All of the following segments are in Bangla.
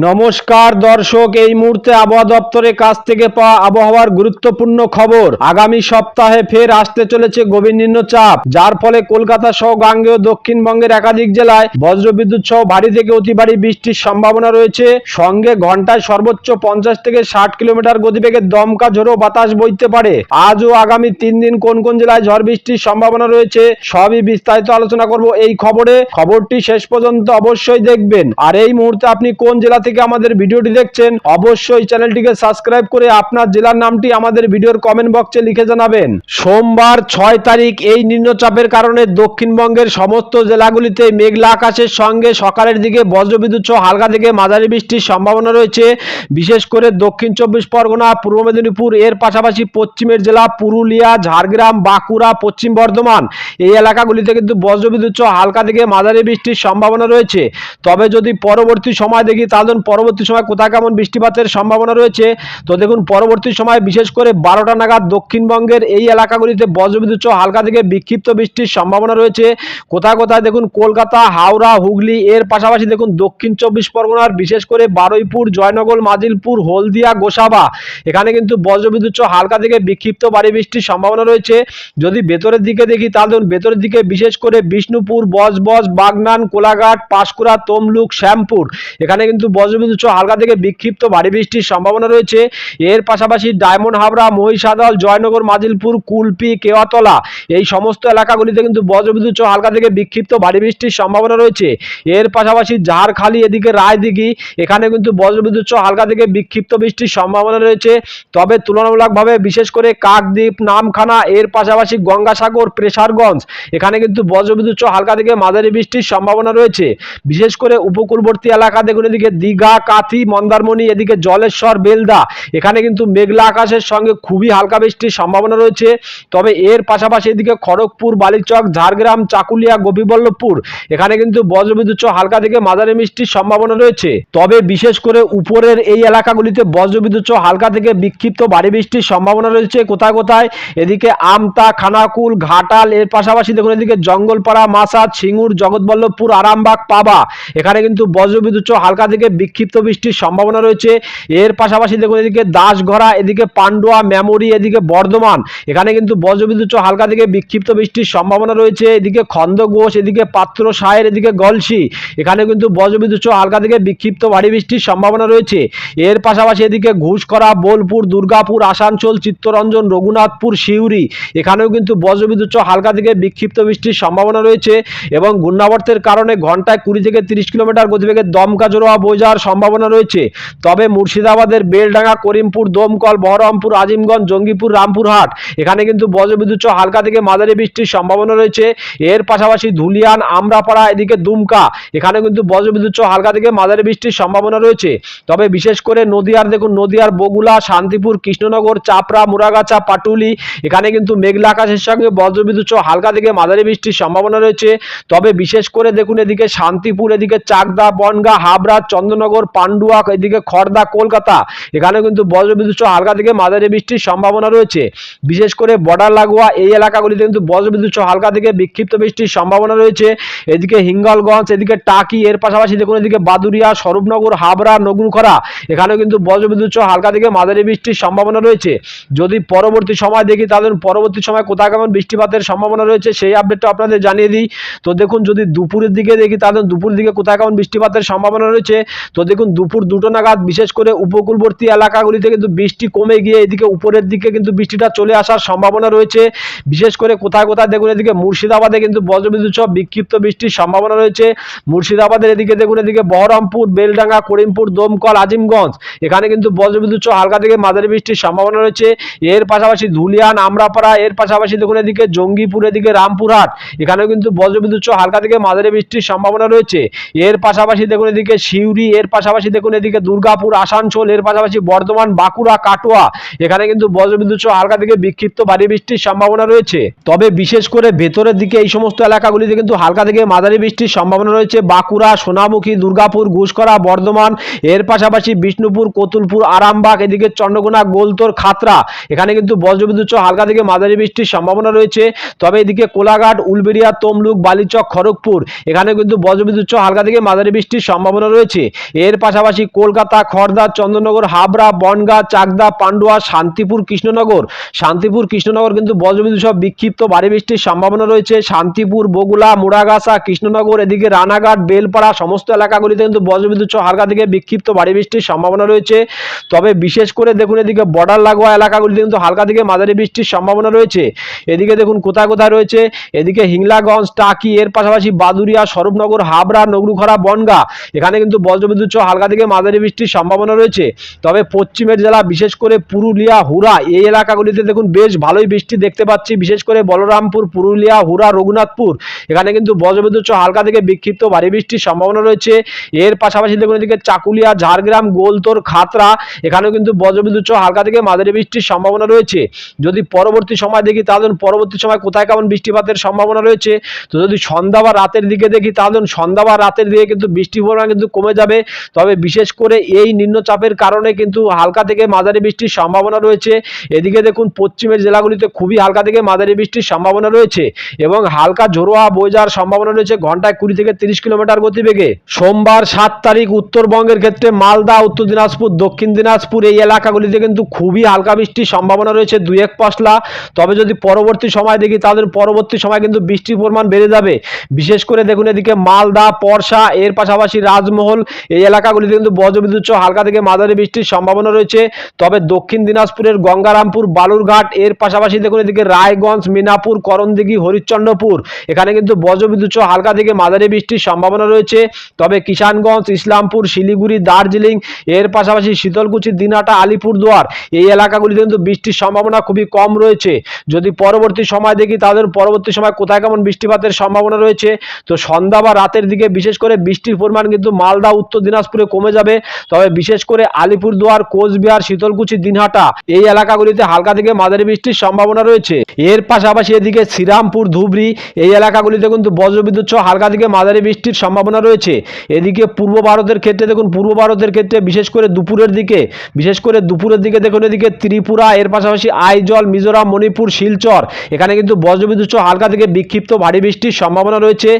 নমস্কার দর্শক, এই মুহূর্তে আবহাওয়া দপ্তরের কাছ থেকে পাওয়া আবহাওয়ার গুরুত্বপূর্ণ খবর। আগামী সপ্তাহে ফের আসতে চলেছে গভীর নিম্নচাপ, যার ফলে কলকাতা সহ গাঙ্গেয় দক্ষিণবঙ্গের একাধিক জেলায় বজ্রবিদ্যুৎ সহ ভারী থেকে অতি ভারী বৃষ্টির সম্ভাবনা রয়েছে। সঙ্গে ঘন্টায় সর্বোচ্চ পঞ্চাশ থেকে ষাট কিলোমিটার গতিবেগে দমকা ঝোড়ো বাতাস বইতে পারে। আজ ও আগামী তিন দিন কোন কোন জেলায় ঝড় বৃষ্টির সম্ভাবনা রয়েছে, সবই বিস্তারিত আলোচনা করব এই খবরে। খবরটি শেষ পর্যন্ত অবশ্যই দেখবেন। আর এই মুহূর্তে আপনি কোন জেলা থেকে আমাদের ভিডিওটি দেখছেন, অবশ্যই চ্যানেলটিকে সাবস্ক্রাইব করে আপনার জেলার নামটি আমাদের ভিডিওর কমেন্ট বক্সে লিখে জানাবেন। সোমবার ছয় তারিখ এই নিম্নচাপের কারণে দক্ষিণবঙ্গের সমস্ত জেলাগুলিতে মেঘলা আকাশের সঙ্গে সকালের দিকে বজ্রবিদ্যুৎ সহ হালকা থেকে মাঝারি বৃষ্টির সম্ভাবনা রয়েছে। বিশেষ করে দক্ষিণ চব্বিশ পরগনা, পূর্ব মেদিনীপুর, এর পাশাপাশি পশ্চিমের জেলা পুরুলিয়া, ঝাড়গ্রাম, বাঁকুড়া, পশ্চিম বর্ধমান এই এলাকাগুলিতে কিন্তু বজ্রবিদ্যুৎ সহ হালকা থেকে মাঝারি বৃষ্টির সম্ভাবনা রয়েছে। তবে যদি পরবর্তী সময় দেখি তাহলে পরবর্তী সময় কোথায় কেমন বৃষ্টিপাতের সম্ভাবনা রয়েছে? তো দেখুন, পরবর্তী সময় বিশেষ করে বারোটা নাগাদ দক্ষিণবঙ্গের এই এলাকাগুলিতে বজ্রবিদ্যুৎ সহ হালকা থেকে বিক্ষিপ্ত বৃষ্টির সম্ভাবনা রয়েছে। কোথায় কোথায় দেখুন, কলকাতা, হাওড়া, হুগলি, এর পাশাপাশি দেখুন, দক্ষিণ চব্বিশ পরগনার বিশেষ করে বারুইপুর, জয়নগর, মাজিলপুর, হলদিয়া, গোসাবা, এখানে কিন্তু বজ্রবিদ্যুৎ সহ হালকা থেকে বিক্ষিপ্ত বাড়ি বৃষ্টির সম্ভাবনা রয়েছে। যদি ভেতরের দিকে দেখি, তাহলে দেখুন, ভেতরের দিকে বিশেষ করে বিষ্ণুপুর, বজবজ, বাগনান, কোলাঘাট, পাঁশকুড়া, তমলুক, শ্যামপুর, এখানে কিন্তু বজ্রবিদ্যুৎ সহ হালকা থেকে বিক্ষিপ্ত ভারী বৃষ্টির সম্ভাবনা রয়েছে। এর পাশাপাশি ডায়মন্ড হাবড়া, মহিষাদল, জয়নগর, মাজিলপুর, কুলপি, কেওয়াতলা এই সমস্ত এলাকাগুলিতে কিন্তু বজ্রবিদ্যুৎ সহ হালকা থেকে বিক্ষিপ্ত ভারী বৃষ্টির সম্ভাবনা রয়েছে। এর পাশাপাশি ঝাড়খালি এদিকে রায়দিঘি এখানে কিন্তু বজ্রবিদ্যুৎ সহ হালকা থেকে বিক্ষিপ্ত বৃষ্টির সম্ভাবনা রয়েছে। তবে তুলনামূলকভাবে বিশেষ করে কাকদ্বীপ, নামখানা, এর পাশাপাশি গঙ্গাসাগর, প্রেসারগঞ্জ, এখানে কিন্তু বজ্রবিদ্যুৎ সহ হালকা থেকে মাঝারি বৃষ্টির সম্ভাবনা রয়েছে। বিশেষ করে উপকূলবর্তী এলাকা দেখুন এদিকে দীঘা, কাথি, মন্দারমণি, এদিকে জলেশ্বর, বেলদা। এখানে কিন্তু মেঘলা আকাশের সঙ্গে খুবই হালকা বৃষ্টির সম্ভাবনা রয়েছে। তবে এর পাশাপাশি এদিকে খড়গপুর, বালিচক, ঝাড়গ্রাম, চাকুলিয়া, গোপীবল্লভপুর, এখানে কিন্তু বজ্রবিদ্যুৎ হালকা থেকে মাঝারি বৃষ্টির সম্ভাবনা রয়েছে। তবে বিশেষ করে উপরের এই এলাকাগুলিতে বজ্রবিদ্যুৎ হালকা থেকে বিক্ষিপ্ত ভারী বৃষ্টির সম্ভাবনা রয়েছে কোথায় কোথায়। এদিকে আমতা, খানাকুল, ঘাটাল, এর পাশাপাশি দেখুন এদিকে জঙ্গলপাড়া মাসাদ সিঙ্গুর, জগৎবল্লভপুর, আরামবাগ, পাবা। এখানে কিন্তু বজ্রবিদ্যুৎ হালকা থেকে বিক্ষিপ্ত বৃষ্টির সম্ভাবনা রয়েছে। এর পাশাপাশি দেখুন, এদিকে দাসঘরা এদিকে পান্ডুয়া, মেমোরি, এদিকে বর্ধমান। এখানে কিন্তু বজ্রবিদ্যুৎ হালকা থেকে বিক্ষিপ্ত বৃষ্টির সম্ভাবনা রয়েছে। এদিকে খন্দঘোষ এদিকে পাত্র সায়ের এদিকে গলসি। এখানে কিন্তু বজ্রবিদ্যুৎ হালকা থেকে বিক্ষিপ্ত ভারী বৃষ্টির সম্ভাবনা রয়েছে। এর পাশাপাশি এদিকে ঘুষকরা বোলপুর, দুর্গাপুর, আসানসোল, চিত্তরঞ্জন, রঘুনাথপুর শিউরি এখানেও কিন্তু বজ্রবিদ্যুৎ হালকা থেকে বিক্ষিপ্ত বৃষ্টির সম্ভাবনা রয়েছে। এবং ঘূর্ণাবর্তের কারণে ঘন্টায় কুড়ি থেকে তিরিশ কিলোমিটার গতিবেগে দমকা জোড়া বোঝার সম্ভাবনা রয়েছে। তবে মুর্শিদাবাদের বেলডাঙ্গা, করিমপুর, দমকল, বহরমপুর, আজিমগঞ্জ, জঙ্গিপুর, রামপুরহাট, এখানে কিন্তু বজ্রবিদ্যুৎ হালকা থেকে মাঝারি বৃষ্টির সম্ভাবনা রয়েছে। এর পাশাপাশি ধুলিয়ান, আমরাপাড়া, এদিকে দুমকা, এখানে কিন্তু বজ্রবিদ্যুৎ হালকা থেকে মাঝারি বৃষ্টির সম্ভাবনা রয়েছে। তবে বিশেষ করে নদিয়ার, দেখুন নদিয়ার বগুলা, শান্তিপুর, কৃষ্ণনগর, চাপড়া, মুরাগাছা, পাটুলি, এখানে কিন্তু মেঘলা আকাশের সঙ্গে বজ্রবিদ্যুৎ হালকা থেকে মাঝারি বৃষ্টির সম্ভাবনা রয়েছে। তবে বিশেষ করে দেখুন এদিকে শান্তিপুর, এদিকে চাকদা, বনগা, হাবড়া চন্দ্রনগর, পান্ডুয়া, এদিকে খড়দা কলকাতা। এখানে কিন্তু বজ্রবিদ্যুৎ সহ হালকা থেকে মাঝারি বৃষ্টির সম্ভাবনা রয়েছে। বিশেষ করে বর্ডার লাগোয়া এই এলাকাগুলিতে কিন্তু বজ্রবিদ্যুৎ সহ হালকা থেকে বিক্ষিপ্ত বৃষ্টির সম্ভাবনা রয়েছে। এদিকে হিঙ্গলগঞ্জ, এদিকে টাকি, এর পাশাপাশি দেখুন এদিকে বাদুরিয়া স্বরূপনগর, হাবড়া, নগরুখরা। এখানে কিন্তু বজ্রবিদ্যুৎ সহ হালকা থেকে মাঝারি বৃষ্টির সম্ভাবনা রয়েছে। যদি পরবর্তী সময় দেখি, তাহলে পরবর্তী সময় কোথায় কেমন বৃষ্টিপাতের সম্ভাবনা রয়েছে, সেই আপডেটটা আপনাদের জানিয়ে দিই। তো দেখুন, যদি দুপুরের দিকে দেখি, তাহলে দুপুর দিকে কোথায় কেমন বৃষ্টিপাতের সম্ভাবনা রয়েছে তো দেখুন, দুপুর দুটো নাগাদ বিশেষ করে উপকূলবর্তী এলাকাগুলিতে কিন্তু বৃষ্টি কমে গিয়ে এদিকে উপরের দিকে কিন্তু বৃষ্টিটা চলে আসার সম্ভাবনা রয়েছে। বিশেষ করে কোথায় কোথায় দেখুন, এদিকে মুর্শিদাবাদে কিন্তু বজ্রবিদ্যুৎ সহ বিক্ষিপ্ত বৃষ্টির সম্ভাবনা রয়েছে। মুর্শিদাবাদের এদিকে দেখুন, এদিকে বহরমপুর, বেলডাঙ্গা, করিমপুর, দমকল, আজিমগঞ্জ, এখানে কিন্তু বজ্রবিদ্যুৎ সহ হালকা থেকে মাঝারি বৃষ্টির সম্ভাবনা রয়েছে। এর পাশাপাশি ধুলিয়ান, আমরাপাড়া, এর পাশাপাশি দেখুন, এদিকে জঙ্গিপুর, এদিকে রামপুরহাট, এখানেও কিন্তু বজ্রবিদ্যুৎ সহ হালকা থেকে মাঝারি বৃষ্টির সম্ভাবনা রয়েছে। এর পাশাপাশি দেখুন, এদিকে সিউড়ি এর পাশাপাশি দেখুন এদিকে দুর্গাপুর, আসানসোল, এর পাশাপাশি বর্ধমান, বাঁকুড়া, কাটোয়া। এখানে কিন্তু বজ্রবিদ্যুৎ সহ হালকা থেকে বিক্ষিপ্ত ভারী বৃষ্টির সম্ভাবনা রয়েছে। তবে বিশেষ করে ভেতরের দিকে এই সমস্ত এলাকাগুলিতে কিন্তু হালকা থেকে মাঝারি বৃষ্টির সম্ভাবনা রয়েছে। বাঁকুড়া, সোনামুখী, দুর্গাপুর ঘুষকরা বর্ধমান, এর পাশাপাশি বিষ্ণুপুর, কতুলপুর, আরামবাগ, এদিকে চন্দ্রকোনা, গোলতোর খাতরা এখানে কিন্তু বজ্রবিদ্যুৎ সহ হালকা থেকে মাঝারি বৃষ্টির সম্ভাবনা রয়েছে। তবে এদিকে কোলাঘাট, উলবেড়িয়া, তমলুক, বালিচক, খড়গপুর, এখানে কিন্তু বজ্রবিদ্যুৎ সহ হালকা থেকে মাঝারি বৃষ্টির সম্ভাবনা রয়েছে। এর পাশাপাশি কলকাতা খড়দা চন্দ্রনগর, হাবড়া, বনগাঁ, চাকদা, পান্ডুয়া, শান্তিপুর, কৃষ্ণনগর। শান্তিপুর, কৃষ্ণনগর কিন্তু বজ্রবিদ্যুৎ সহ বিক্ষিপ্ত ভারী বৃষ্টির সম্ভাবনা রয়েছে। শান্তিপুর বগুলা মুড়াগাছা, কৃষ্ণনগর, এদিকে রানাঘাট, বেলপাড়া সমস্ত এলাকাগুলিতে কিন্তু বজ্রবিদ্যুৎ সহ হালকা থেকে বিক্ষিপ্ত ভারী বৃষ্টির সম্ভাবনা রয়েছে। তবে বিশেষ করে দেখুন এদিকে বর্ডার লাগোয়া এলাকাগুলিতে কিন্তু হালকা থেকে মাঝারি বৃষ্টির সম্ভাবনা রয়েছে। এদিকে দেখুন কোথায় কোথায় রয়েছে? এদিকে হিংলাগঞ্জ, টাকি, এর পাশাপাশি বাদুরিয়া স্বরূপনগর, হাবড়া, নগরুখরা, বনগা। এখানে কিন্তু বজ্রবিদ্যুৎ সহ হালকা থেকে মাঝারি বৃষ্টির সম্ভাবনা রয়েছে। তবে পশ্চিমের জেলা, বিশেষ করে পুরুলিয়া হুরা এই এলাকাগুলিতে দেখুন বেশ ভালোই বৃষ্টি দেখতে পাচ্ছি। বিশেষ করে বলরামপুর, পুরুলিয়া হুরা রঘুনাথপুর, এখানে কিন্তু বজ্রবিদ্যুৎ হালকা থেকে বিক্ষিপ্ত ভারী বৃষ্টির সম্ভাবনা রয়েছে। এর পাশাপাশি দেখুন এদিকে চাকুলিয়া, ঝাড়গ্রাম, গোলতোর খাতরা এখানেও কিন্তু বজ্রবিদ্যুৎ হালকা থেকে মাঝারি বৃষ্টির সম্ভাবনা রয়েছে। যদি পরবর্তী সময় দেখি, তাহলে পরবর্তী সময় কোথায় কেমন বৃষ্টিপাতের সম্ভাবনা রয়েছে? তো যদি সন্ধ্যা বা রাতের দিকে দেখি, তাহলে সন্ধ্যা বা রাতের দিকে কিন্তু বৃষ্টির পরিমাণ কিন্তু কমে যাবে। তবে বিশেষ করে এই নিম্নচাপের কারণে কিন্তু হালকা থেকে মাঝারি বৃষ্টির সম্ভাবনা রয়েছে। এদিকে দেখুন, পশ্চিমের জেলাগুলিতে খুবই হালকা থেকে মাঝারি বৃষ্টির সম্ভাবনা রয়েছে এবং হালকা ঝোড়োয়া বয়ে যাওয়ার সম্ভাবনা রয়েছে ঘন্টায় কুড়ি থেকে তিরিশ কিলোমিটার গতিবেগে। সোমবার সাত তারিখ উত্তরবঙ্গের ক্ষেত্রে মালদা, উত্তর দিনাজপুর, দক্ষিণ দিনাজপুর এই এলাকাগুলিতে কিন্তু খুবই হালকা বৃষ্টির সম্ভাবনা রয়েছে দুই এক পশলা। তবে যদি পরবর্তী সময় দেখি তাদের পরবর্তী সময় কিন্তু বৃষ্টির পরিমাণ বেড়ে যাবে। বিশেষ করে দেখুন এদিকে মালদা, পরশা, এর পাশাপাশি রাজমহল এই এলাকাগুলিতে কিন্তু বজ্রবিদ্যুৎ সহ হালকা থেকে মাঝারি বৃষ্টির সম্ভাবনা রয়েছে। তবে দক্ষিণ দিনাজপুরের গঙ্গারামপুর, বালুরঘাট, এর পাশাপাশি দেখুন এদিকে রায়গঞ্জ, মিনাপুর, করণদিঘি, হরিশ্চন্দ্রপুর। এখানে কিন্তু বজ্রবিদ্যুৎ সহ হালকা থেকে মাঝারি বৃষ্টির সম্ভাবনা রয়েছে। তবে কিষানগঞ্জ, ইসলামপুর, শিলিগুড়ি, দার্জিলিং, এর পাশাপাশি শীতলকুচি দিনহাটা আলিপুরদুয়ার এই এলাকাগুলিতে কিন্তু বৃষ্টির সম্ভাবনা খুবই কম রয়েছে। যদি পরবর্তী সময় দেখি তাদের পরবর্তী সময় কোথায় কেমন বৃষ্টিপাতের সম্ভাবনা রয়েছে? তো সন্ধ্যা বা রাতের দিকে বিশেষ করে বৃষ্টির পরিমাণ কিন্তু মালদা উত্তর দিনাজপুরে কমে যাবে। তবে বিশেষ করে আলিপুরদুয়ার, কোচবিহার, শীতলকুচি, দিনহাটা এই এলাকাগুলিতে হালকা থেকে মাঝারি বৃষ্টির সম্ভাবনা রয়েছে। এর পাশাপাশি এদিকে শ্রীরামপুর, ধুবড়ি এই এলাকাগুলিতে কিন্তু বজ্রবিদ্যুৎ সহ হালকা থেকে মাঝারি বৃষ্টির সম্ভাবনা রয়েছে। এদিকে পূর্ব ভারতের ক্ষেত্রে দেখুন, পূর্ব ভারতের ক্ষেত্রে বিশেষ করে দুপুরের দিকে, বিশেষ করে দুপুরের দিকে দেখুন, এদিকে ত্রিপুরা, এর পাশাপাশি আইজল, মিজোরাম, মণিপুর, শিলচর এখানে কিন্তু বজ্রবিদ্যুৎ সহ হালকা থেকে বিক্ষিপ্ত ভারী বৃষ্টির সম্ভাবনা রয়েছে।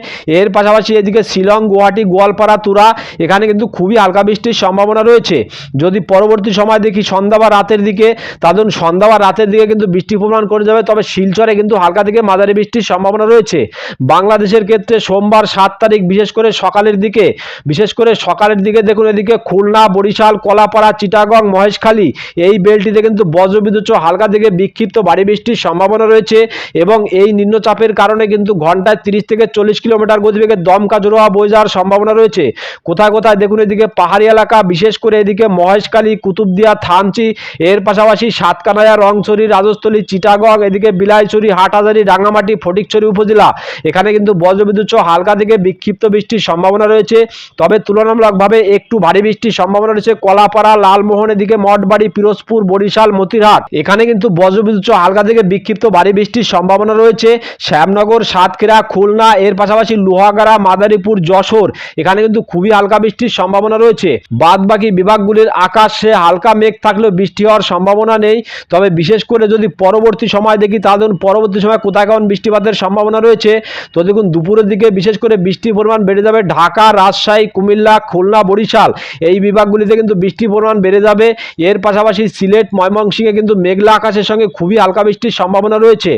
এর পাশাপাশি এদিকে শিলং, গুয়াহাটি, গোয়ালপাড়া, তুরা এখানে কিন্তু খুবই হালকা বৃষ্টির সম্ভাবনা রয়েছে। যদি পরবর্তী সময় দেখি সন্ধ্যা বা রাতের দিকে, তাদের সন্ধ্যা বা রাতের দিকে কিন্তু বৃষ্টির পরিমাণ করে যাবে। তবে শিলচরে কিন্তু হালকা থেকে মাঝারি বৃষ্টির সম্ভাবনা রয়েছে। বাংলাদেশের ক্ষেত্রে সোমবার সাত তারিখ, বিশেষ করে সকালের দিকে, বিশেষ করে সকালের দিকে দেখুন এদিকে খুলনা, বরিশাল, কলাপাড়া, চিটাগং, মহেশখালী, এই বেলটিতে কিন্তু বজ্রবিদ্যুৎ হালকা থেকে বিক্ষিপ্ত ভারী বৃষ্টির সম্ভাবনা রয়েছে এবং এই নিম্নচাপের কারণে কিন্তু ঘন্টায় তিরিশ থেকে চল্লিশ কিলোমিটার গতিবেগে দমকা জোড়োয়া বয়ে যাওয়ার সম্ভাবনা রয়েছে। কোথায় কোথায় দেখুন, এদিকে পাহাড়ি এলাকা, বিশেষ করে এদিকে মহেশখালী, কুতুবদিয়া, থানচি, এর পাশাপাশি সাতকানায়া রংছড়ি, রাজস্থলী, চিটাগং, এদিকে বিলাইছড়ি, হাটহাজারি রাঙামাটি ফটিকছড়ি উপজেলা। এখানে কিন্তু বজ্রবিদ্যুৎ সহ হালকা থেকে বিক্ষিপ্ত বৃষ্টির সম্ভাবনা রয়েছে। তবে তুলনামূলকভাবে একটু ভারী বৃষ্টির সম্ভাবনা রয়েছে। কলাপাড়া, লালমোহন, এদিকে মঠবাড়ি, পিরোজপুর, বরিশাল, মতিরহাট। এখানে কিন্তু বজ্রবিদ্যুৎ সহ হালকা থেকে বিক্ষিপ্ত ভারী বৃষ্টির সম্ভাবনা রয়েছে। শ্যামনগর, সাতক্ষীরা, খুলনা, এর পাশাপাশি লোহাগাড়া, মাদারীপুর, যশোর। এখানে কিন্তু খুবই হালকা বৃষ্টির সম্ভাবনা রয়েছে। বাদ বাকি বিভাগগুলির আকাশে হালকা মেঘ থাকলেও বৃষ্টি হওয়ার সম্ভাবনা নেই। তবে বিশেষ করে যদি পরবর্তী সময় দেখি, তাহলে পরবর্তী সময় কোথায় কেমন বৃষ্টিপাতের সম্ভাবনা রয়েছে। তো দেখুন, দুপুরের দিকে বিশেষ করে বৃষ্টির পরিমাণ বেড়ে যাবে। ঢাকা, রাজশাহী, কুমিল্লা, খুলনা, বরিশাল এই বিভাগগুলিতে কিন্তু বৃষ্টির পরিমাণ বেড়ে যাবে। এর পাশাপাশি সিলেট, ময়মনসিংহে কিন্তু মেঘলা আকাশের সঙ্গে খুবই হালকা বৃষ্টির সম্ভাবনা রয়েছে।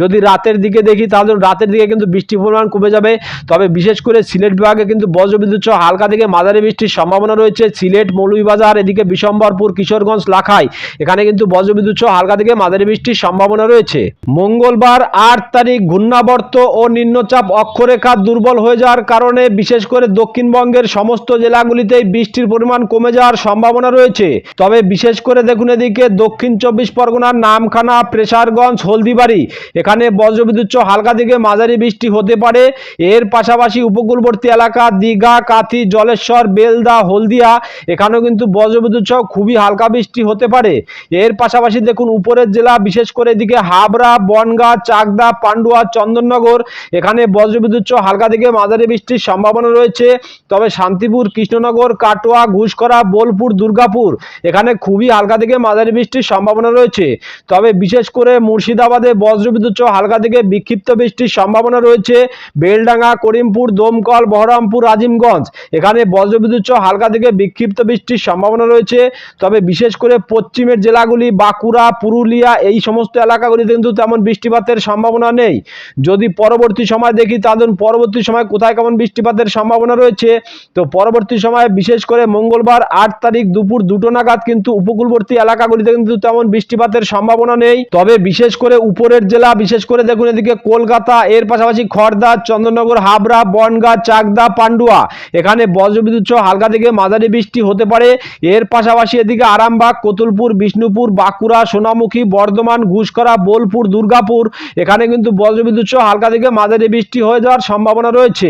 যদি রাতের দিকে দেখি, তাহলে রাতের দিকে কিন্তু বৃষ্টির পরিমাণ কমে যাবে। তবে বিশেষ করে সিলেট বিভাগে কিন্তু বজ্রবিদ্যুৎ হালকা থেকে মাঝারি বৃষ্টির সম্ভাবনা রয়েছে। সিলেট, মৌলভীবাজার, এদিকে বিশম্বরপুর, কিশোরগঞ্জ, লাখাই। এখানে কিন্তু বজ্রবিদ্যুৎ সহ হালকা থেকে মাঝারি বৃষ্টির সম্ভাবনা রয়েছে। মঙ্গলবার আট তারিখ ঘূর্ণাবর্ত ও নিম্নচাপ অক্ষরেখা দুর্বল হয়ে যাওয়ার কারণে, বিশেষ করে দক্ষিণবঙ্গের সমস্ত জেলাগুলিতেই বৃষ্টির পরিমাণ কমে যাওয়ার সম্ভাবনা রয়েছে। তবে বিশেষ করে দেখুন এদিকে, দক্ষিণ চব্বিশ পরগনার নামখানা, প্রেসারগঞ্জ, হলদিবাড়ি। এখানে বজ্রবিদ্যুৎ হালকা থেকে মাঝারি বৃষ্টি হতে পারে। এর পাশাপাশি উপকূলবর্তী এলাকা, দীঘা, কাথি, জলেশ্বর বেলদা, হলদিয়া, এখানেও কিন্তু বজ্রবিদ্যুৎ সহ খুবই হালকা বৃষ্টি হতে পারে। এর পাশাপাশি দেখুন, উপরের জেলা, বিশেষ করে এদিকে হাবড়া, বনগাঁ, চাকদা, পান্ডুয়া, চন্দননগর, এখানে বজ্রবিদ্যুৎ সহ হালকা থেকে মাঝারি বৃষ্টির সম্ভাবনা রয়েছে। তবে শান্তিপুর, কৃষ্ণনগর, কাটোয়া ঘুষকরা বোলপুর, দুর্গাপুর, এখানে খুবই হালকা থেকে মাঝারি বৃষ্টির সম্ভাবনা রয়েছে। তবে বিশেষ করে মুর্শিদাবাদে বজ্রবিদ্যুৎ সহ হালকা থেকে বিক্ষিপ্ত বৃষ্টির সম্ভাবনা রয়েছে। বেলডাঙ্গা, করিমপুর, দমকল, বহরমপুর, আজিমগঞ্জ, এখানে বজ্র বজ্রবিদ্যুৎ সহ হালকা থেকে বিক্ষিপ্ত বৃষ্টির সম্ভাবনা রয়েছে। তবে বিশেষ করে পশ্চিমের জেলাগুলি বাঁকুড়া, পুরুলিয়া, এই সমস্ত এলাকাগুলিতে কিন্তু তেমন বৃষ্টিপাতের সম্ভাবনা নেই। যদি পরবর্তী সময় দেখি তাদের পরবর্তী সময় কোথায় কেমন বৃষ্টিপাতের সম্ভাবনা রয়েছে? তো পরবর্তী সময়ে বিশেষ করে মঙ্গলবার আট তারিখ দুপুর দুটো নাগাদ কিন্তু উপকূলবর্তী এলাকাগুলিতে কিন্তু তেমন বৃষ্টিপাতের সম্ভাবনা নেই। তবে বিশেষ করে উপরের জেলা, বিশেষ করে দেখুন এদিকে কলকাতা, এর পাশাপাশি খড়দা চন্দননগর হাবড়া, বনগাঁ, চাকদা, পান্ডুয়া। এখানে সহ হালকা থেকে মাঝারি বৃষ্টি হতে পারে। এর পাশাপাশি এদিকে আরামবাগ, কতুলপুর, বিষ্ণুপুর, বাঁকুড়া, সোনামুখী, বর্ধমান ঘুষকরা বোলপুর, দুর্গাপুর, এখানে কিন্তু বজ্রবিদ্যুৎ হালকা থেকে মাঝারি বৃষ্টি হয়ে যাওয়ার সম্ভাবনা রয়েছে।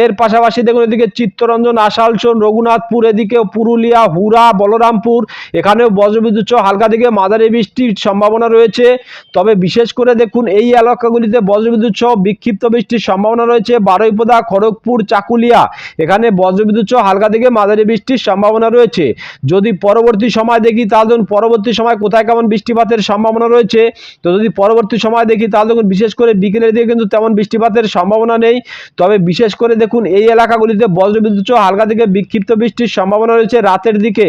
এর পাশাপাশি দেখুন এদিকে চিত্তরঞ্জন আসালসোল রঘুনাথপুর এদিকে পুরুলিয়া হুরা বলরামপুর, এখানেও বজ্রবিদ্যুৎ সহ হালকা থেকে মাঝারি বৃষ্টির সম্ভাবনা রয়েছে। তবে বিশেষ করে দেখুন এই এলাকাগুলিতে বজ্রবিদ্যুৎ সহ বিক্ষিপ্ত বৃষ্টির সম্ভাবনা রয়েছে। বারুইপদা, খড়গপুর, চাকুলিয়া, এখানে বজ্রবিদ্যুৎ হালকা থেকে মাঝারি বৃষ্টির সম্ভাবনা রয়েছে। যদি পরবর্তী সময় দেখি, তাহলে দেখুন, পরবর্তী সময় কোথায় কেমন বৃষ্টিপাতের সম্ভাবনা রয়েছে। তো যদি পরবর্তী সময় দেখি, তাহলে দেখুন, বিশেষ করে বিকেলের দিকে কিন্তু তেমন বৃষ্টিপাতের সম্ভাবনা নেই। তবে বিশেষ করে দেখুন, এই এলাকাগুলিতে বজ্রবিদ্যুৎ সহ হালকা থেকে বিক্ষিপ্ত বৃষ্টির সম্ভাবনা রয়েছে রাতের দিকে।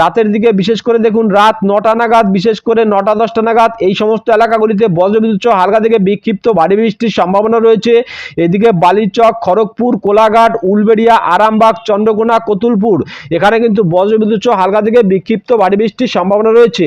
রাতের দিকে বিশেষ করে দেখুন, রাত নটা নাগাদ, বিশেষ করে নটা দশটা নাগাদ, এই সমস্ত এলাকাগুলিতে বজ্রবিদ্যুৎ সহ হালকা থেকে বিক্ষিপ্ত ভারী বৃষ্টির সম্ভাবনা রয়েছে। এদিকে বালিচক, খড়গপুর, কোলাঘাট, উলবেড়িয়া, আরামবাগ চন্দ্রকোনা, কতুলপুর। এখানে কিন্তু বজ্রবিদ্যুৎ হালকা থেকে বিক্ষিপ্ত ভারী বৃষ্টির সম্ভাবনা রয়েছে।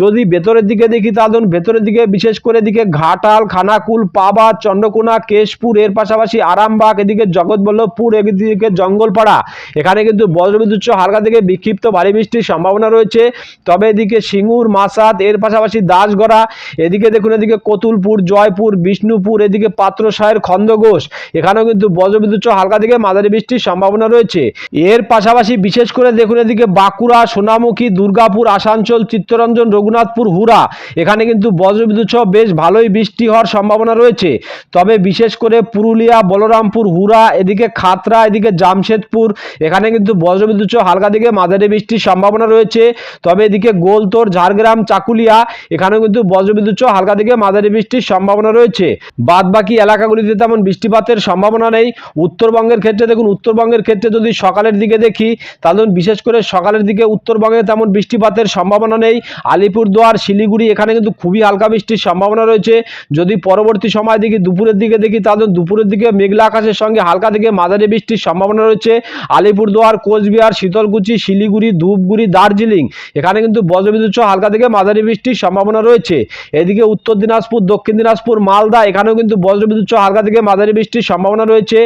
যদি ভেতরের দিকে দেখি তা ধরুন, ভেতরের দিকে বিশেষ করে এদিকে ঘাটাল, খানাকুল, পাবা, চন্দ্রকোনা, কেশপুর, এর পাশাপাশি আরামবাগ, এদিকে জগৎবল্লভপুর, এদিকে জঙ্গলপাড়া। এখানে কিন্তু বজ্রবিদ্যুৎ হালকা থেকে বিক্ষিপ্ত ভারী বৃষ্টির সম্ভাবনা রয়েছে। তবে এদিকে সিঙ্গুর, মাসাদ, এর পাশাপাশি দাসগড়া, এদিকে দেখুন, এদিকে কতুলপুর, জয়পুর, বিষ্ণুপুর, এদিকে পাত্রসাহের খন্দঘোষ এখানেও কিন্তু বজ্রবিদ্যুৎ হালকা থেকে মাঝারি বৃষ্টির সম্ভাবনা রয়েছে। এর পাশাপাশি বিশেষ করে দেখুন এদিকে বাঁকুড়া, সোনামুখী, দুর্গাপুর, আসানসোল, চিত্তরঞ্জন, রঘুনাথপুর হুরা এখানে কিন্তু বজ্রবিদ্যুৎ সহ বেশ ভালোই বৃষ্টি হওয়ার সম্ভাবনা রয়েছে। তবে বিশেষ করে পুরুলিয়া, বলরামপুর হুরা এদিকে খাতরা এদিকে জামশেদপুর, এখানে কিন্তু বজ্রবিদ্যুৎ সহ হালকা দিকে মাঝারি বৃষ্টির সম্ভাবনা রয়েছে। তবে এদিকে গোলতোর, ঝাড়গ্রাম, চাকুলিয়া, এখানেও কিন্তু বজ্রবিদ্যুৎ সহ হালকা দিকে মাঝারি বৃষ্টির সম্ভাবনা রয়েছে। বাদ বাকি এলাকাগুলিতে তেমন বৃষ্টিপাতের সম্ভাবনা নেই। উত্তরবঙ্গের ক্ষেত্রে দেখুন, উত্তরবঙ্গের ক্ষেত্রে যদি সকালের দিকে দেখি তাহলে বিশেষ করে সকালের দিকে উত্তরবঙ্গে তেমন বৃষ্টিপাতের সম্ভাবনা নেই। আলিপুরদুয়ার, শিলিগুড়ি, এখানে কিন্তু খুবই হালকা বৃষ্টির সম্ভাবনা রয়েছে। যদি পরবর্তী সময় দেখি, দুপুরের দিকে দেখি তাহলে দুপুরের দিকে মেঘলা আকাশের সঙ্গে হালকা থেকে মাঝারি বৃষ্টির সম্ভাবনা রয়েছে। আলিপুরদুয়ার, কোচবিহার, শীতলকুচি, শিলিগুড়ি, ধূপগুড়ি, দার্জিলিং, এখানে কিন্তু বজ্রবিদ্যুৎ সহ হালকা থেকে মাঝারি বৃষ্টির সম্ভাবনা রয়েছে। এদিকে উত্তর দিনাজপুর, দক্ষিণ দিনাজপুর, মালদা, এখানেও কিন্তু বজ্রবিদ্যুৎ সহ হালকা থেকে মাঝারি বৃষ্টির সম্ভাবনা রয়েছে।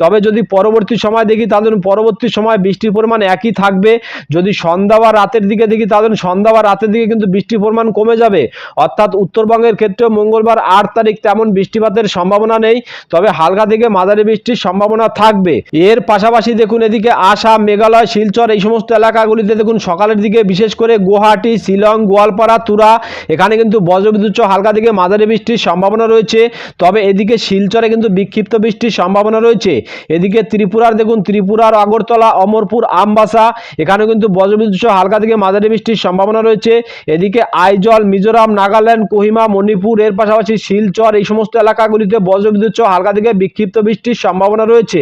তবে যদি পরবর্তী সময় দেখি তাহলে পরবর্তী সময় বৃষ্টির পরিমাণ একই থাকবে। যদি সন্ধ্যা বা রাতের দিকে দেখি, তাহলে সন্ধ্যা বা রাতের দিকে কিন্তু বৃষ্টির পরিমাণ কমে যাবে। অর্থাৎ উত্তরবঙ্গের ক্ষেত্রেও মঙ্গলবার আট তারিখ তেমন বৃষ্টিপাতের সম্ভাবনা নেই। তবে হালকা থেকে মাঝারি বৃষ্টির সম্ভাবনা থাকবে। এর পাশাপাশি দেখুন, এদিকে আসাম, মেঘালয়, শিলচর এই সমস্ত এলাকাগুলিতে দেখুন, সকালের দিকে বিশেষ করে গুয়াহাটি, শিলং, গোয়ালপাড়া, তুরা, এখানে কিন্তু বজ্রবিদ্যুৎ হালকা থেকে মাঝারি বৃষ্টির সম্ভাবনা রয়েছে। তবে এদিকে শিলচরে কিন্তু বিক্ষিপ্ত বৃষ্টির সম্ভাবনা রয়েছে। এদিকে ত্রিপুরার, দেখুন, ত্রিপুরার আগরতলা, অমরপুর, আমবাসা, এখানে কিন্তু বজ্রবিদ্যুৎ সহ হালকা থেকে মাঝারি বৃষ্টির সম্ভাবনা রয়েছে। এদিকে আইজল, মিজোরাম, নাগাল্যান্ড, কোহিমা, মণিপুর, এর পাশাপাশি শিলচর, এই সমস্ত এলাকাগুলিতে বজ্রবিদ্যুৎ সহ হালকা থেকে বিক্ষিপ্ত বৃষ্টির সম্ভাবনা রয়েছে।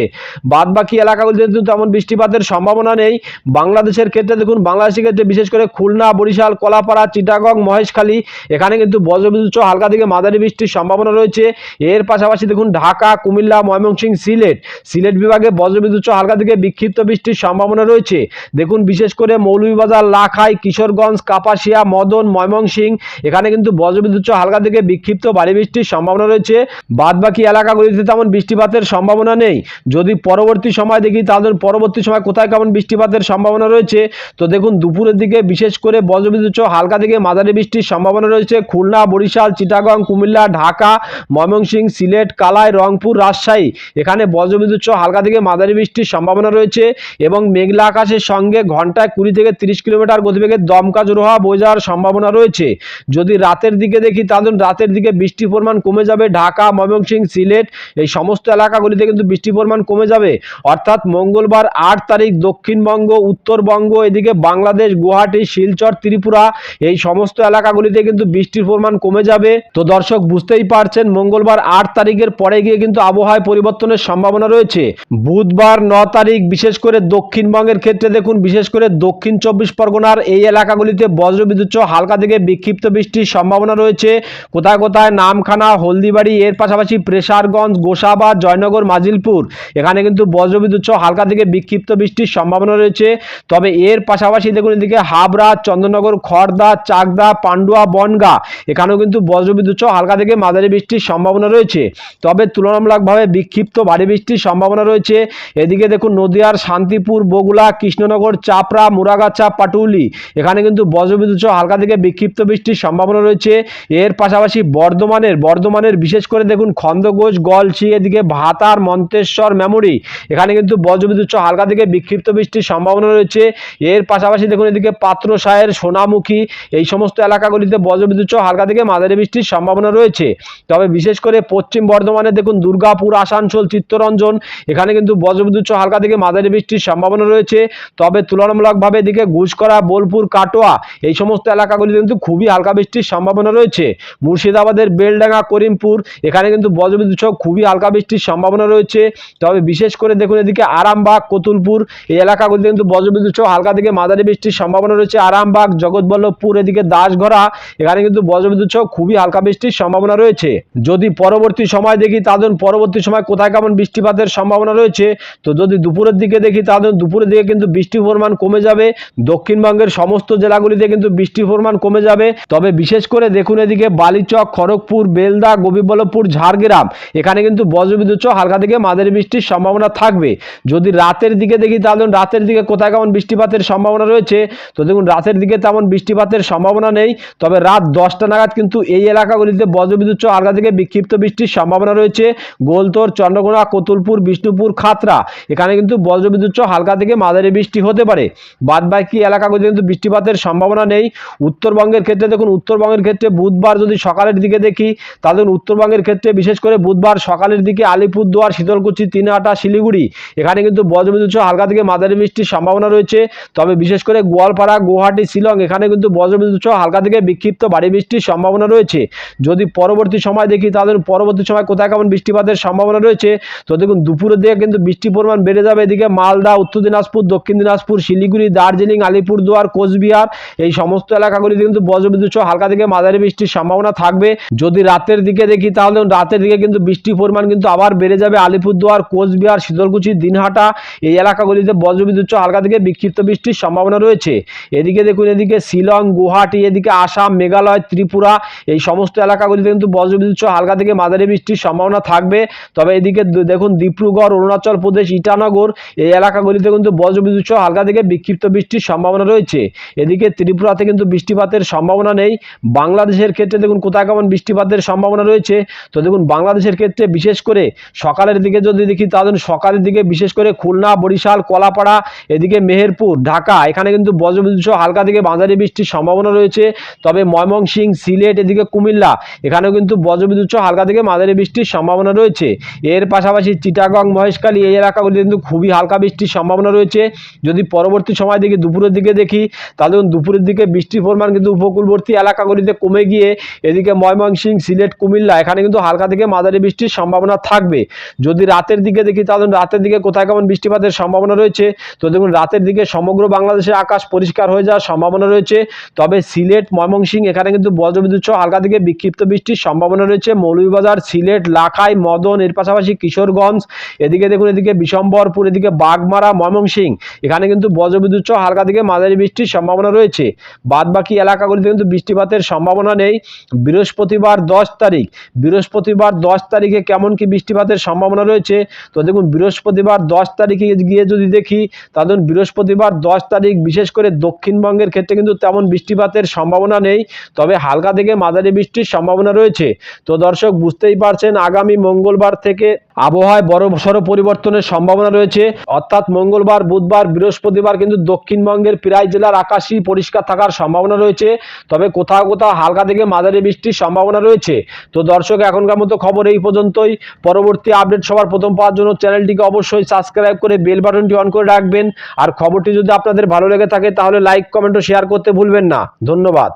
বাদ বাকি এলাকাগুলিতে কিন্তু তেমন বৃষ্টিপাতের সম্ভাবনা নেই। বাংলাদেশের ক্ষেত্রে দেখুন, বাংলাদেশের ক্ষেত্রে বিশেষ করে খুলনা, বরিশাল, কলাপাড়া, চিটাগং, মহেশখালী, এখানে কিন্তু বজ্রবিদ্যুৎ সহ হালকা থেকে মাঝারি বৃষ্টির সম্ভাবনা রয়েছে। এর পাশাপাশি দেখুন, ঢাকা, কুমিল্লা, ময়মনসিংহ, সিলেট। সিলেট বিভাগে বজ্রবিদ্যুৎ সহ হালকা থেকে বিক্ষিপ্ত বৃষ্টির সম্ভাবনা রয়েছে। দেখুন, বিশেষ করে মৌলভীবাজার, লাখাই, কিশোরগঞ্জ, কাপাসিয়া, মদন ময়মনসিংহ এখানে কিন্তু বজ্রবিদ্যুৎ হালকা থেকে বিক্ষিপ্ত ভারী বৃষ্টির সম্ভাবনা রয়েছে। বাদ বাকি এলাকাগুলিতে তেমন বৃষ্টিপাতের সম্ভাবনা নেই। যদি পরবর্তী সময় দেখি, তাহলে পরবর্তী সময় কোথায় কেমন বৃষ্টিপাতের সম্ভাবনা রয়েছে? তো দেখুন, দুপুরের দিকে বিশেষ করে বজ্রবিদ্যুৎ হালকা থেকে মাঝারি বৃষ্টির সম্ভাবনা রয়েছে। খুলনা, বরিশাল, চিটাগং, কুমিল্লা, ঢাকা ময়মনসিংহ সিলেট, কালাই, রংপুর, রাজশাহী, এখানে বজ্রবিদ্যুৎ হালকা থেকে মাঝারি বৃষ্টির সম্ভাবনা রয়েছে। এবং মেঘলা আকাশের সঙ্গে ঘন্টায় কুড়ি থেকে তিরিশ কিলোমিটার গতিবেগে দমকা জোরোহা বয়ে যাওয়ার সম্ভাবনা রয়েছে। যদি রাতের দিকে দেখি, তাহলে রাতের দিকে বৃষ্টির পরিমাণ কমে যাবে। ঢাকা, ময়মনসিংহ, সিলেট এই সমস্ত এলাকাগুলিতে কিন্তু বৃষ্টির পরিমাণ কমে যাবে। অর্থাৎ মঙ্গলবার আট তারিখ দক্ষিণবঙ্গ, উত্তরবঙ্গ, এদিকে বাংলাদেশ, গুয়াহাটি, শিলচর, ত্রিপুরা এই সমস্ত এলাকাগুলিতে কিন্তু বৃষ্টির পরিমাণ কমে যাবে। তো দর্শক, বুঝতেই পারছেন, মঙ্গলবার আট তারিখের পরে গিয়ে কিন্তু আবহাওয়ায় পরিবর্তনের সম্ভাবনা রয়েছে। বুধবার ন তারিখ বিশেষ বিশেষ করে দক্ষিণবঙ্গের ক্ষেত্রে দেখুন, বিশেষ করে দক্ষিণ চব্বিশ পরগনার এই এলাকাগুলিতে বজ্রবিদ্যুৎ হালকা থেকে বিক্ষিপ্ত বৃষ্টির সম্ভাবনা রয়েছে। কোথায় কোথায় নামখানা, হলদিবাড়ি, এর পাশাপাশি প্রেসারগঞ্জ গোসাবাদ জয়নগর, মাজিলপুর, এখানে কিন্তু বজ্রবিদ্যুৎ হালকা থেকে বিক্ষিপ্ত বৃষ্টির সম্ভাবনা রয়েছে। তবে এর পাশাপাশি দেখুন, এদিকে হাবড়া চন্দননগর খড়দা চাকদা, পান্ডুয়া, বনগা, এখানেও কিন্তু বজ্রবিদ্যুৎ হালকা থেকে মাঝারি বৃষ্টির সম্ভাবনা রয়েছে। তবে তুলনামূলকভাবে বিক্ষিপ্ত ভারী বৃষ্টির সম্ভাবনা রয়েছে। এদিকে দেখুন, নদিয়ার শান্তিপুর বগুলা কৃষ্ণনগর, চাপড়া, মুরাগাছা, পাটুলি। এখানে কিন্তু বজ্রবিদ্যুৎ সহ হালকা থেকে বিক্ষিপ্ত বৃষ্টির সম্ভাবনা রয়েছে। এর পাশাপাশি বর্ধমানের বর্ধমানের বিশেষ করে দেখুন খন্দঘোষ গলসি এদিকে ভাতার, মন্তেশ্বর, মেমোরি। এখানে কিন্তু বজ্রবিদ্যুৎ সহ হালকা থেকে বিক্ষিপ্ত বৃষ্টির সম্ভাবনা রয়েছে। এর পাশাপাশি দেখুন এদিকে পাত্রসায়ের সোনামুখী। এই সমস্ত এলাকাগুলিতে বজ্রবিদ্যুৎ সহ হালকা থেকে মাঝারি বৃষ্টির সম্ভাবনা রয়েছে। তবে বিশেষ করে পশ্চিম বর্ধমানে দেখুন দুর্গাপুর, আসানসোল, চিত্তরঞ্জন। এখানে কিন্তু বজ্রবিদ্যুৎ সহ হালকা থেকে মাঝারি বৃষ্টির সম্ভাবনা রয়েছে। তবে তুলনামূলকভাবে এদিকে ঘুষকরা বোলপুর, কাটোয়া এই সমস্ত এলাকাগুলিতে কিন্তু খুবই হালকা বৃষ্টির সম্ভাবনা রয়েছে। মুর্শিদাবাদের বেলডাঙ্গা, করিমপুর এখানে কিন্তু বজ্রবিদ্যুৎ সহ খুবই হালকা বৃষ্টির সম্ভাবনা রয়েছে। তবে বিশেষ করে দেখুন এদিকে আরামবাগ, কতুলপুর এই এলাকাগুলিতে কিন্তু বজ্রবিদ্যুৎ সহ হালকা থেকে মাঝারি বৃষ্টির সম্ভাবনা রয়েছে। আরামবাগ, জগৎবল্লভপুর এদিকে দাসঘরা এখানে কিন্তু বজ্রবিদ্যুৎ সহ খুবই হালকা বৃষ্টির সম্ভাবনা রয়েছে। যদি পরবর্তী সময় দেখি তাদের পরবর্তী সময় কোথায় কেমন বৃষ্টিপাতের সম্ভাবনা রয়েছে। তো যদি দুপুরের দিকে দেখি তাদের দুপুরের দিকে কিন্তু বৃষ্টির পরিমাণ কমে যাবে। দক্ষিণবঙ্গের সমস্ত জেলাগুলিতে কিন্তু বৃষ্টির পরিমাণ কমে যাবে। তবে বিশেষ করে দেখুন এদিকে বালিচক, খড়গপুর, বেলদা গোপীবল্লভপুর ঝাড়গ্রাম, এখানে কিন্তু বজ্রবিদ্যুৎ সহ হালকা থেকে মাঝারি বৃষ্টির সম্ভাবনা থাকবে। যদি রাতের দিকে দেখি, তাহলে রাতের দিকে কোথায় কেমন বৃষ্টিপাতের সম্ভাবনা রয়েছে, তো দেখুন রাতের দিকে তেমন বৃষ্টিপাতের সম্ভাবনা নেই। তবে রাত দশটা নাগাদ কিন্তু এই এলাকাগুলিতে বজ্রবিদ্যুৎ সহ হালকা থেকে বিক্ষিপ্ত বৃষ্টির সম্ভাবনা রয়েছে। গোলতোর, চন্দ্রকোনা, কতুলপুর, বিষ্ণুপুর, খাতরা, এখানে কিন্তু বজ্রবিদ্যুৎ হালকা থেকে মাঝারি বৃষ্টি হতে পারে। বাদ বাকি এলাকাগুলিতে কিন্তু বৃষ্টিপাতের সম্ভাবনা নেই। উত্তরবঙ্গের ক্ষেত্রে দেখুন, উত্তরবঙ্গের ক্ষেত্রে বুধবার যদি সকালের দিকে দেখি, তাহলে উত্তরবঙ্গের ক্ষেত্রে বিশেষ করে বুধবার সকালের দিকে আলিপুরদুয়ার, শীতলকুচি, তিনহাটা, শিলিগুড়ি, এখানে কিন্তু বজ্রবিদ্যুৎ হালকা থেকে মাঝারি বৃষ্টির সম্ভাবনা রয়েছে। তবে বিশেষ করে গোয়ালপাড়া, গুয়াহাটি, শিলং, এখানে কিন্তু বজ্রবিদ্যুৎ হালকা থেকে বিক্ষিপ্ত ভারী বৃষ্টির সম্ভাবনা রয়েছে। যদি পরবর্তী সময় দেখি, তাহলে পরবর্তী সময় কোথায় কেমন বৃষ্টিপাতের সম্ভাবনা রয়েছে। তো দেখুন, দুপুরের দিকে কিন্তু বৃষ্টির পরিমাণ বেড়ে যাবে, এদিকে মালদা, উত্তর দিনাজপুর, দক্ষিণ দিনাজপুর, শিলিগুড়ি, দার্জিলিং, আলিপুরদুয়ার, কোচবিহার, এই সমস্ত এলাকাগুলিতে কিন্তু বজ্রবিদ্যুৎ সহ হালকা থেকে মাঝারি বৃষ্টির সম্ভাবনা থাকবে। যদি রাতের দিকে দেখি তাহলে রাতের দিকে কিন্তু বৃষ্টির পরিমাণ কিন্তু আবার বেড়ে যাবে। আলিপুরদুয়ার, কোচবিহার শীতলকুচি দিনহাটা এই এলাকাগুলিতে বজ্রবিদ্যুৎ সহ হালকা থেকে বিক্ষিপ্ত বৃষ্টির সম্ভাবনা রয়েছে। এদিকে দেখুন, এদিকে শিলং, গুয়াহাটি, এদিকে আসাম, মেঘালয়, ত্রিপুরা এই সমস্ত এলাকাগুলিতে কিন্তু বজ্রবিদ্যুৎ সহ হালকা থেকে মাঝারি বৃষ্টির সম্ভাবনা থাকবে। তবে এদিকে দেখুন, ডিব্রুগড়, অরুণাচল প্রদেশ, ইটানগর এই এলাকাগুলিতে কিন্তু বজ্রবিদ্যুৎ সহ হালকা থেকে বিক্ষিপ্ত বৃষ্টির সম্ভাবনা রয়েছে। এদিকে ত্রিপুরাতে কিন্তু বৃষ্টিপাতের সম্ভাবনা নেই। বাংলাদেশের ক্ষেত্রে দেখুন কোথায় কেমন বৃষ্টিপাতের সম্ভাবনা রয়েছে। তো দেখুন বাংলাদেশের ক্ষেত্রে বিশেষ করে সকালের দিকে যদি দেখি, তাহলে সকালের দিকে বিশেষ করে খুলনা, বরিশাল, কলাপাড়া, এদিকে মেহেরপুর, ঢাকা, এখানে কিন্তু বজ্রবিদ্যুৎ সহ হালকা থেকে মাঝারি বৃষ্টির সম্ভাবনা রয়েছে। তবে ময়মনসিং সিলেট, এদিকে কুমিল্লা, এখানেও কিন্তু বজ্রবিদ্যুৎ সহ হালকা থেকে মাঝারি বৃষ্টির সম্ভাবনা রয়েছে। এর পাশাপাশি চিটাগং, মহেশখালী এই এলাকাগুলি কিন্তু খুবই হালকা বৃষ্টির সম্ভাবনা রয়েছে। যদি পরবর্তী সময় দেখি দুপুরের দিকে দেখি, তাহলে দুপুরের দিকে বৃষ্টির পরিমাণ কিন্তু উপকূলবর্তী এলাকাগুলিতে কমে গিয়ে এদিকে ময়মনসিংহ, সিলেট, কুমিল্লা, এখানে কিন্তু হালকা থেকে মাঝারি বৃষ্টির সম্ভাবনা থাকবে। যদি রাতের দিকে দেখি, তাহলে রাতের দিকে কোথায় কেমন বৃষ্টিপাতের সম্ভাবনা রয়েছে। তো দেখুন রাতের দিকে সমগ্র বাংলাদেশের আকাশ পরিষ্কার হয়ে যাওয়ার সম্ভাবনা রয়েছে। তবে সিলেট, ময়মনসিংহ, এখানে কিন্তু বজ্রবিদ্যুৎ সহ হালকা থেকে বিক্ষিপ্ত বৃষ্টির সম্ভাবনা রয়েছে। মৌলভীবাজার, সিলেট, লাখাই, মদন, এর পাশাপাশি কিশোরগঞ্জ, এদিকে দেখুন এদিকে বিশম্বরপুর, এদিকে বাগমারা ময়মনসিংহ এখানে কিন্তু বজ্রবিদ্যুৎ সহ হালকা থেকে মাঝারি বৃষ্টির সম্ভাবনা রয়েছে। বাদ বাকি এলাকাগুলিতে কিন্তু বৃষ্টিপাতের সম্ভাবনা নেই। বৃহস্পতিবার দশ তারিখ। বৃহস্পতিবার দশ তারিখে কেমন কি বৃষ্টিপাতের সম্ভাবনা রয়েছে? তো দেখুন, বৃহস্পতিবার দশ তারিখে গিয়ে যদি দেখি, তাহলে দেখুন, বৃহস্পতিবার দশ তারিখ বিশেষ করে দক্ষিণবঙ্গের ক্ষেত্রে কিন্তু তেমন বৃষ্টিপাতের সম্ভাবনা নেই। তবে হালকা থেকে মাঝারি বৃষ্টির সম্ভাবনা রয়েছে। তো দর্শক, বুঝতেই পারছেন, আগামী মঙ্গলবার থেকে আবহাওয়ায় বড় সড়ো পরিবর্তনের সম্ভাবনা রয়েছে। অর্থাৎ মঙ্গলবার, বুধবার, বৃহস্পতিবার কিন্তু দক্ষিণবঙ্গের প্রায় জেলার আকাশই পরিষ্কার থাকার সম্ভাবনা রয়েছে। তবে কোথাও কোথাও হালকা থেকে মাঝারি বৃষ্টির সম্ভাবনা রয়েছে। তো দর্শক, এখনকার মতো খবর এই পর্যন্তই। পরবর্তী আপডেট সবার প্রথম পাওয়ার জন্য চ্যানেলটিকে অবশ্যই সাবস্ক্রাইব করে বেল বাটনটি অন করে রাখবেন। আর খবরটি যদি আপনাদের ভালো লেগে থাকে, তাহলে লাইক, কমেন্ট ও শেয়ার করতে ভুলবেন না। ধন্যবাদ।